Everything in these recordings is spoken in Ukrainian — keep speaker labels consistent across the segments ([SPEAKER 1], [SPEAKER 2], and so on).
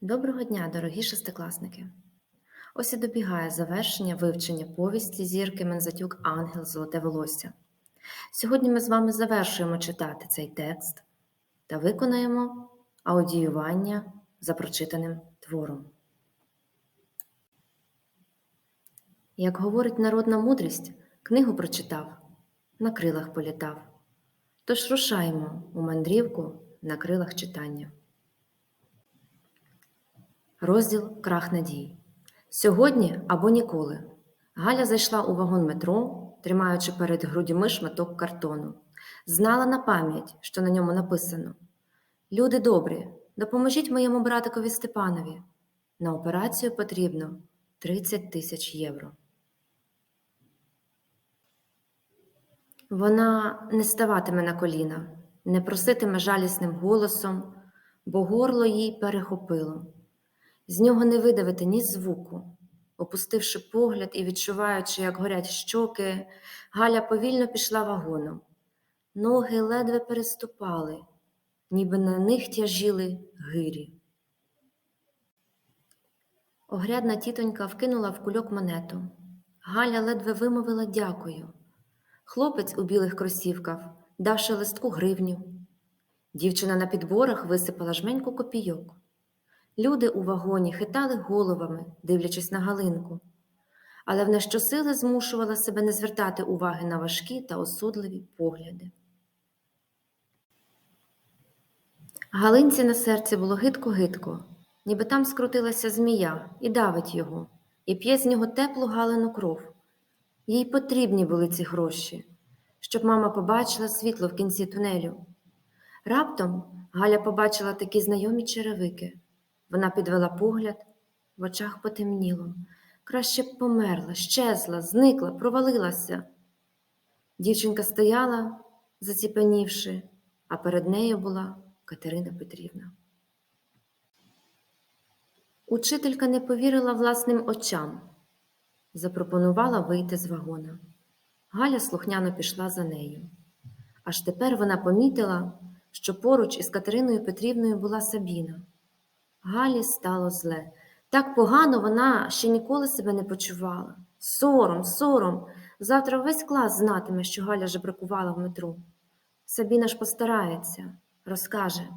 [SPEAKER 1] Доброго дня, дорогі шестикласники! Ось і добігає завершення вивчення повісті зірки Мензатюк Ангел Золоте волосся. Сьогодні ми з вами завершуємо читати цей текст та виконаємо аудіювання за прочитаним твором. Як говорить народна мудрість, книгу прочитав, на крилах політав. Тож рушаємо у мандрівку на крилах читання. Розділ Крах надій. Сьогодні або ніколи. Галя зайшла у вагон метро, тримаючи перед грудьми шматок картону. Знала на пам'ять, що на ньому написано: Люди добрі, допоможіть моєму братикові Степанові. На операцію потрібно 30 тисяч євро. Вона не ставатиме на коліна, не проситиме жалісним голосом, бо горло їй перехопило. З нього не видавити ні звуку. Опустивши погляд і відчуваючи, як горять щоки, Галя повільно пішла вагоном. Ноги ледве переступали, ніби на них тяжіли гирі. Огрядна тітонька вкинула в кульок монету. Галя ледве вимовила дякую. Хлопець у білих кросівках дав шелестку гривню. Дівчина на підборах висипала жменьку копійок. Люди у вагоні хитали головами, дивлячись на Галинку, але вона щосили змушувала себе не звертати уваги на важкі та осудливі погляди. Галинці на серці було гидко-гидко, ніби там скрутилася змія і давить його, і п'є з нього теплу галину кров. Їй потрібні були ці гроші, щоб мама побачила світло в кінці тунелю. Раптом Галя побачила такі знайомі черевики. Вона підвела погляд, в очах потемніло. Краще б померла, щезла, зникла, провалилася. Дівчинка стояла, заціпенівши, а перед нею була Катерина Петрівна. Учителька не повірила власним очам, запропонувала вийти з вагона. Галя слухняно пішла за нею. Аж тепер вона помітила, що поруч із Катериною Петрівною була Сабіна. Галі стало зле. Так погано вона ще ніколи себе не почувала. Сором, сором. Завтра весь клас знатиме, що Галя жебракувала в метро. Сабіна ж постарається, розкаже.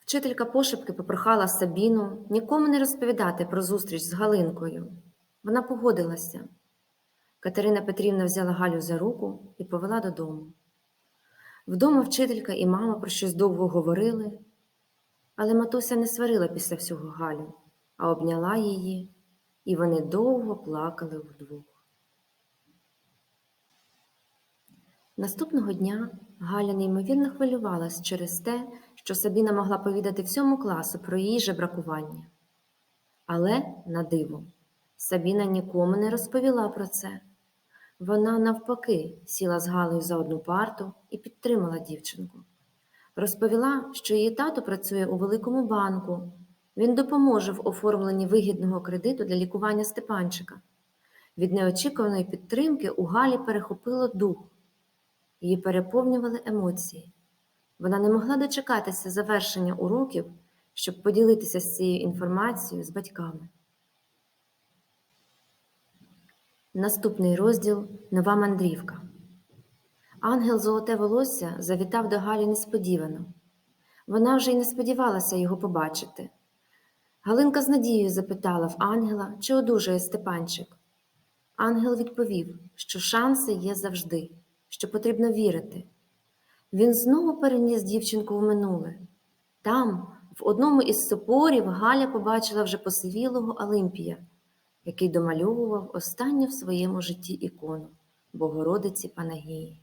[SPEAKER 1] Вчителька пошепки попрохала Сабіну нікому не розповідати про зустріч з Галинкою. Вона погодилася. Катерина Петрівна взяла Галю за руку і повела додому. Вдома вчителька і мама про щось довго говорили, але матуся не сварила після всього Галю, а обняла її, і вони довго плакали вдвох. Наступного дня Галя неймовірно хвилювалась через те, що Сабіна могла повідати всьому класу про її жебракування. Але, на диво, Сабіна нікому не розповіла про це. Вона, навпаки, сіла з Галею за одну парту і підтримала дівчинку. Розповіла, що її тато працює у великому банку. Він допоможе в оформленні вигідного кредиту для лікування Степанчика. Від неочікуваної підтримки у Галі перехопило дух, її переповнювали емоції. Вона не могла дочекатися завершення уроків, щоб поділитися з цією інформацією з батьками. Наступний розділ Нова мандрівка. Ангел Золоте волосся завітав до Галі несподівано. Вона вже й не сподівалася його побачити. Галинка з надією запитала в ангела, чи одужає Степанчик. Ангел відповів, що шанси є завжди, що потрібно вірити. Він знову переніс дівчинку в минуле. Там, в одному із сопорів, Галя побачила вже посивілого Олимпія, який домальовував останню в своєму житті ікону Богородиці Панагії.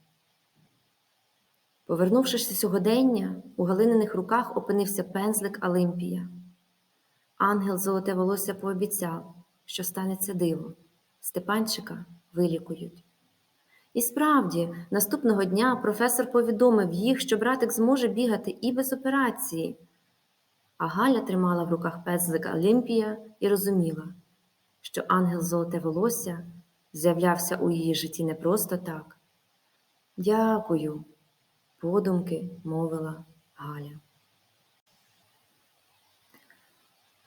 [SPEAKER 1] Повернувшись сьогодення, у Галининих руках опинився пензлик Олимпія. Ангел золоте волосся пообіцяв, що станеться диво. Степанчика вилікують. І справді, наступного дня професор повідомив їх, що братик зможе бігати і без операції. А Галя тримала в руках пензлика Олимпія і розуміла, що ангел золоте волосся з'являвся у її житті не просто так. Дякую подумки мовила Галя.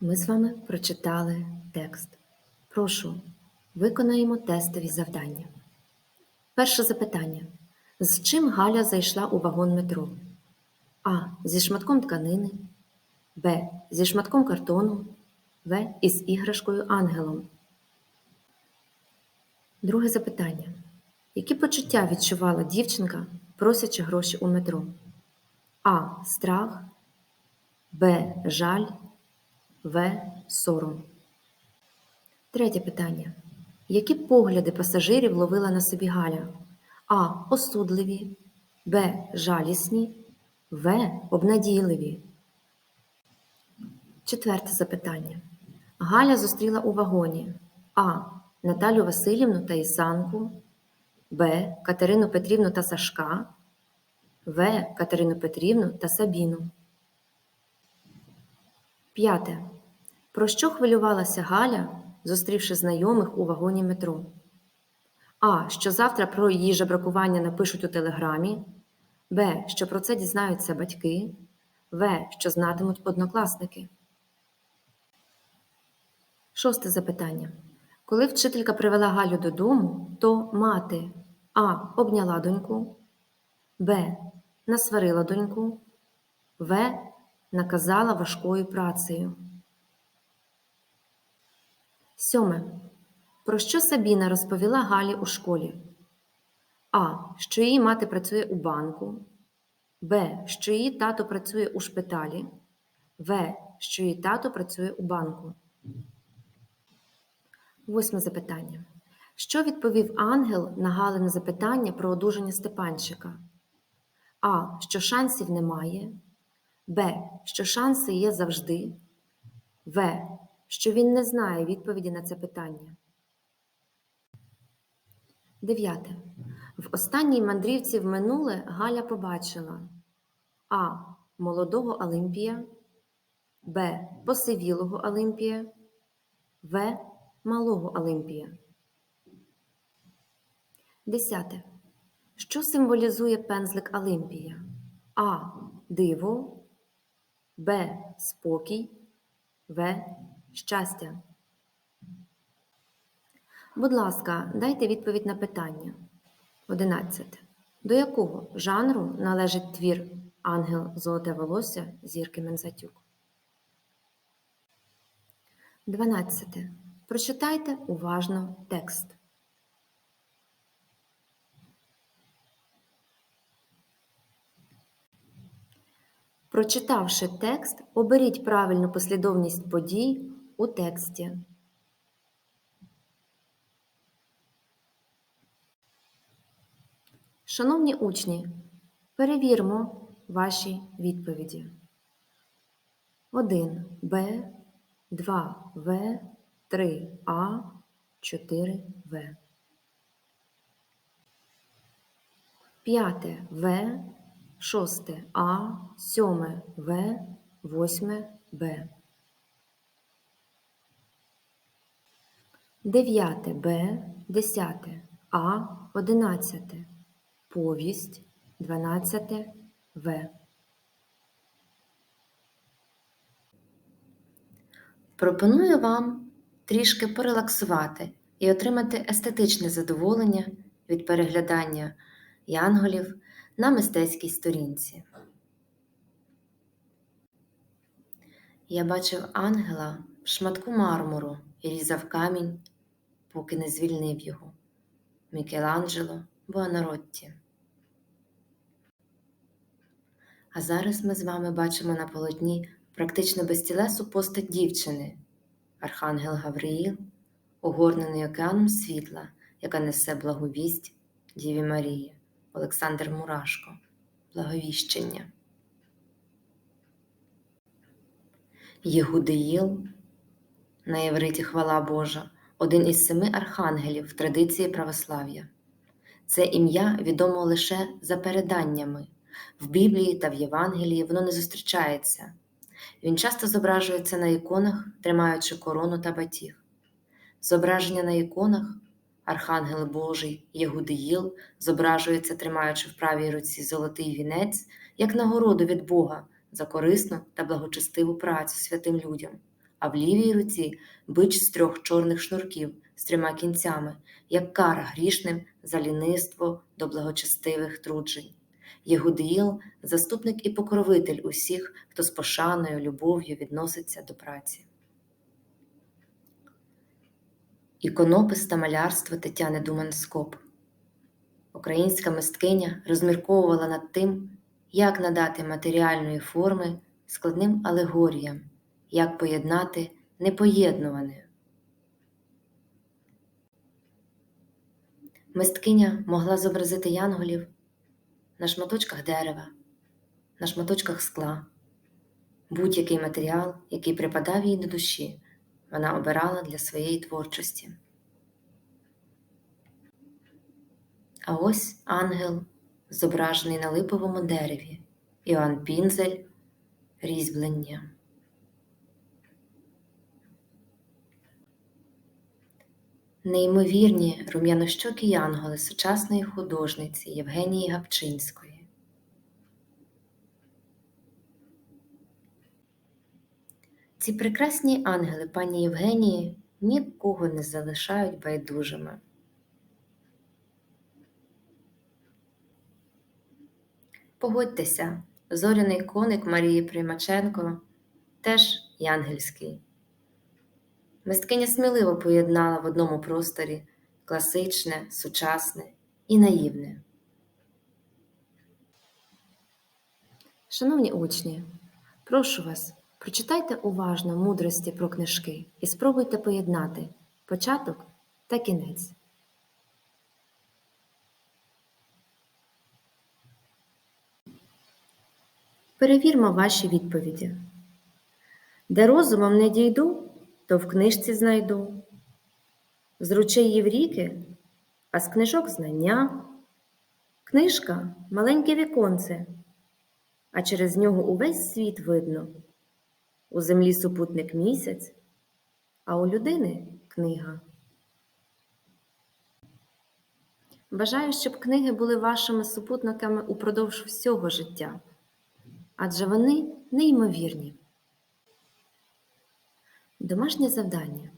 [SPEAKER 1] Ми з вами прочитали текст. Прошу, виконаємо тестові завдання. Перше запитання. З чим Галя зайшла у вагон метро? А. Зі шматком тканини. Б. Зі шматком картону. В. Із іграшкою ангелом. Друге запитання. Які почуття відчувала дівчинка, просячи гроші у метро? А. Страх. Б. Жаль. В. Сором. Третє питання. Які погляди пасажирів ловила на собі Галя? А. Осудливі. Б. Жалісні. В. Обнадійливі. Четверте запитання. Галя зустріла у вагоні А. Наталю Васильівну та Ісанку. Б. Катерину Петрівну та Сашка. В. Катерину Петрівну та Сабіну. П'яте. Про що хвилювалася Галя, зустрівши знайомих у вагоні метро? А. Що завтра про її жебракування напишуть у телеграмі. Б. Що про це дізнаються батьки. В. Що знатимуть однокласники. Шосте запитання. Коли вчителька привела Галю додому, то мати А. Обняла доньку, Б. Насварила доньку, В. Наказала важкою працею. Сьоме. Про що Сабіна розповіла Галі у школі? А. Що її мати працює у банку. Б. Що її тато працює у шпиталі. В. Що її тато працює у банку. Восьме запитання. Що відповів ангел на Галине запитання про одужання Степанчика? А. Що шансів немає. Б. Що шанси є завжди. В. Що він не знає відповіді на це питання. Дев'яте. В останній мандрівці в минуле Галя побачила А. Молодого Олимпія, Б. Посивілого Олимпія, В. Малого Олимпія. Десяте. Що символізує пензлик Олимпія? А. Диво, Б. Спокій, В. Щастя. Будь ласка, дайте відповідь на питання. 11. До якого жанру належить твір Ангел Золоте волосся зірки Мензатюк? 12. Прочитайте уважно текст. Прочитавши текст, оберіть правильну послідовність подій у тексті. Шановні учні, перевірмо ваші відповіді. 1 Б, 2 В, 3 А, 4 В. 5 В, 6 А, 7 В, 8 Б. 9 Б, 10 А, 11 Повість 12 В. Пропоную вам трішки порелаксувати і отримати естетичне задоволення від переглядання янголів на мистецькій сторінці. Я бачив ангела в шматку мармуру і різав камінь, поки не звільнив його. Мікеланджело Буонаротті. А зараз ми з вами бачимо на полотні практично безтілесу постать дівчини, Архангел Гавриїл, огорнений океаном світла, яка несе благовість Діві Марії, Олександр Мурашко, Благовіщення. Єгудеїл, на євриті хвала Божа, один із семи архангелів в традиції православ'я. Це ім'я відомо лише за переданнями. В Біблії та в Євангелії воно не зустрічається. Він часто зображується на іконах, тримаючи корону та батіг. Зображення на іконах Архангел Божий Єгудеїл зображується, тримаючи в правій руці золотий вінець, як нагороду від Бога за корисну та благочестиву працю святим людям, а в лівій руці бич з трьох чорних шнурків з трьома кінцями, як кара грішним за ліниство до благочестивих труджень. Єгудіїл – заступник і покровитель усіх, хто з пошаною, любов'ю відноситься до праці. Іконопис та малярство Тетяни Думан-Скоп. Українська мисткиня розмірковувала над тим, як надати матеріальної форми складним алегоріям, як поєднати непоєднуване. Мисткиня могла зобразити янголів на шматочках дерева, на шматочках скла, будь-який матеріал, який припадав їй до душі, вона обирала для своєї творчості. А ось ангел, зображений на липовому дереві, Іоанн Пінзель, різьблення. Неймовірні рум'янощокі янголи сучасної художниці Євгенії Гапчинської. Ці прекрасні ангели пані Євгенії нікого не залишають байдужими. Погодьтеся, зоряний коник Марії Примаченко теж янгельський. Мисткиня сміливо поєднала в одному просторі класичне, сучасне і наївне. Шановні учні, прошу вас, прочитайте уважно мудрості про книжки і спробуйте поєднати початок та кінець. Перевірмо ваші відповіді. Де розумом не дійду, то в книжці знайду. З ручеїв ріки, а з книжок знання. Книжка маленьке віконце, а через нього увесь світ видно. У землі супутник місяць, а у людини книга. Бажаю, щоб книги були вашими супутниками упродовж всього життя, адже вони неймовірні. Домашнє завдання.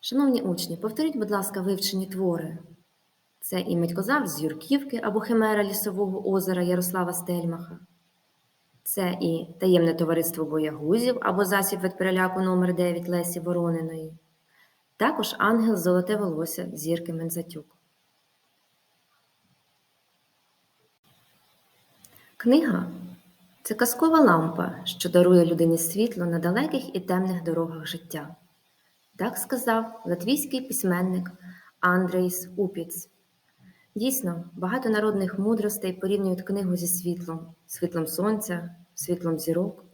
[SPEAKER 1] Шановні учні, повторіть, будь ласка, вивчені твори. Це і Медькозавр з Юрківки або Химера Лісового озера Ярослава Стельмаха. Це і Таємне товариство боягузів або засіб від переляку номер 9 Лесі Ворониної. Також Ангел Золоте волосся Зірки Мензатюк. Книга це казкова лампа, що дарує людині світло на далеких і темних дорогах життя. Так сказав латвійський письменник Андрейс Упіц. Дійсно, багато народних мудростей порівнюють книгу зі світлом, світлом сонця, світлом зірок.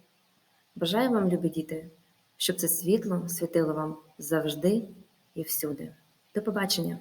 [SPEAKER 1] Бажаю вам, любі діти, щоб це світло світило вам завжди і всюди. До побачення!